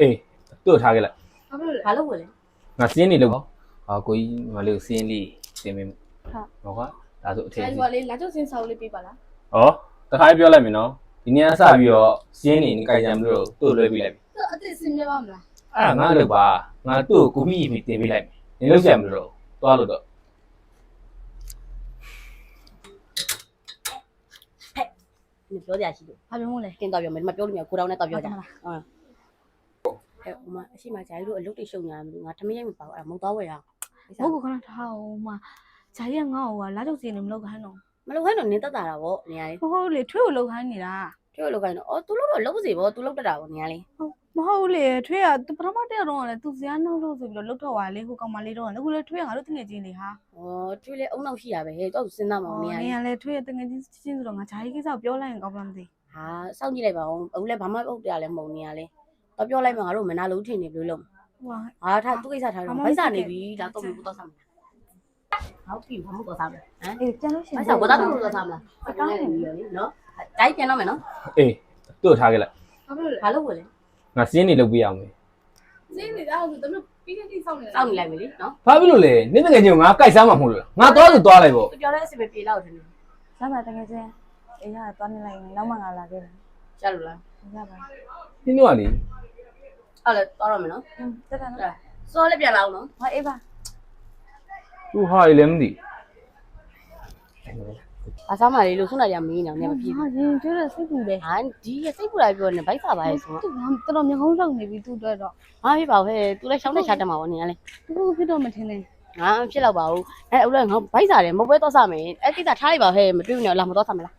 အေးတို့ထားခဲ့လိုက်ဘာလို့လဲဘာလို့ဝင်လဲငါစင်းနေလို့ဟာကိုကြီးမလေးကိုစင်းလေးစင်းမင်းဟုတ်ကွာဒါဆိုအထင်အဲ့ကြီးဒီကလေးလာကျုပ်စင်းစာအုပ်လေးပေးပါလားဩတခါပြောလိုက်မယ်နော်ဒီနေ့ကစပြီးတော့စင်းနေကြိုင်ကြံပြီးတော့တို့လွှဲပေးလိုက်ပြီသူအစ်စ်စင်းပြပါမလားအဲ့ဒါငါလို့ပါငါတို့ကိုမီးပြီးတင်ပေးလိုက်မယ်နေလို့ကြံမလို့တော့လို့တော့ဒီပြောကြရှိလို့ဘာပြောမို့လဲကင်းတော့ပြောမယ်ဒီမှာပြောလို့မရကိုတောင်းနဲ့တော့ပြောကြဟုတ်ကဲ့ဟုတ် အဲဟိုမှာအရှိမဂျာကြီးတို့အလုပ်တွေရှုံညာမလို့ငါထမင်းရိုက်မပါဘူးအဲ့မဟုတ်တော့ဝယ်ရအောင်ဟုတ်ကခဏထားအောင်မဂျာကြီးကငါ့ကိုကလာကျုပ်စင်းနေမလောက်ခိုင်းတော့မလုပ်ခိုင်းတော့နင်းတက်တာတာဗောနေရာလေးမဟုတ်လေထွေးကိုလောက်ခိုင်းနေတာကျွတ်လုပ်ခိုင်းတော့အော် तू လုပ်တော့လုပ်စီဗော तू လုပ်တတ်တာဗောနေရာလေးမဟုတ်လေထွေးကသူပထမတက်တော့ကလည်းသူဇာတ်နှုတ်လို့ဆိုပြီးတော့လောက်တော့ပါလေဟိုကောင်မလေးတော့အခုလေထွေးကငါတို့တငယ်ချင်းလေဟာဩကျွေးလေအုံနောက်ရှိရပဲဟဲ့တော့စဉ်းစားမအောင်နေရာနေလေးရလေထွေးကတငယ်ချင်းချင်းဆိုတော့ငါဂျာကြီးကိစ္စကိုပြောလိုက်ရင်ကောင်းလားမသိဟာစောင့်ကြည့်လိုက်ပါဦးအခုလည်းဘာမှပုတ်တရားလည်းမဟုတ်နေရလေး တော့ပြောလိုက်မှငါတို့မနာလို့ထင်နေပြီလို့ဟိုကဟာထားသူ့ကိစ္စထားတော့ဗိုက်စာနေပြီဒါတော့မဟုတ်တော့ဆမ်းမလားဟုတ်ပြီဘာမှမတော့ဆမ်းမလားဟမ်အေးကျန်လို့ရှိရင်ဗိုက်စာဘာသာမဟုတ်တော့ဆမ်းမလားအကောင်းနေပြီလေနော်တိုင်းပြန်တော့မယ်နော်အေးတို့ထားခဲ့လိုက်ဘာလို့လဲဘာလို့ဝင်လဲငါစင်းနေလုပ်ပေးအောင်မယ်စင်းနေတာဟုတ်တယ်တို့ပြီးတဲ့တိစောင့်နေတာစောင့်နေလိုက်မယ်လေနော်ဘာဖြစ်လို့လဲနေ့တကယ်ချင်းငါကြိုက်စားမှာမဟုတ်လို့ငါသွားလို့သွားလိုက်ပေါ့သူပြောတဲ့အစီအမပြေလောက်တယ်ဇာတ်ပါတငယ်ချင်းအေးရသွားနေလိုက်ရင်နောက်မှငါလာခဲ့တယ်ရှာလို့လားရပါနင်းတို့ကလေ အဲ့လေသွားတော့မယ်နော်อืมတက်တာနော်စောလည်းပြန်လာအောင်နော်ဟာအေးပါသူဟာလေလည်းမသိအစားမလေးလို့ခုနကရမင်းနေအောင်နေမပြေဟာရင်ကျွေးရစိတ်ပူတယ်ဟာဒီရစိတ်ပူလာပြောနေဗိုက်စာပါရဲ့ဆိုသူကတော်တော်များကောင်းလောက်နေပြီသူ့အတွက်တော့ဟာဖြစ်ပါဦးဟဲ့သူလည်းရှောင်းတဲ့ရှားတက်မှာပေါ့နေရလေသူ့ဖြစ်တော့မထင်နဲ့ငါဖြစ်တော့ပါဘူးအဲအဲ့လိုငါဗိုက်စာတယ်မပွဲတော့စမယ်အဲ့ကိစ္စထားလိုက်ပါဟဲ့မတွေ့ဘူးနော်လာမတော့စမလား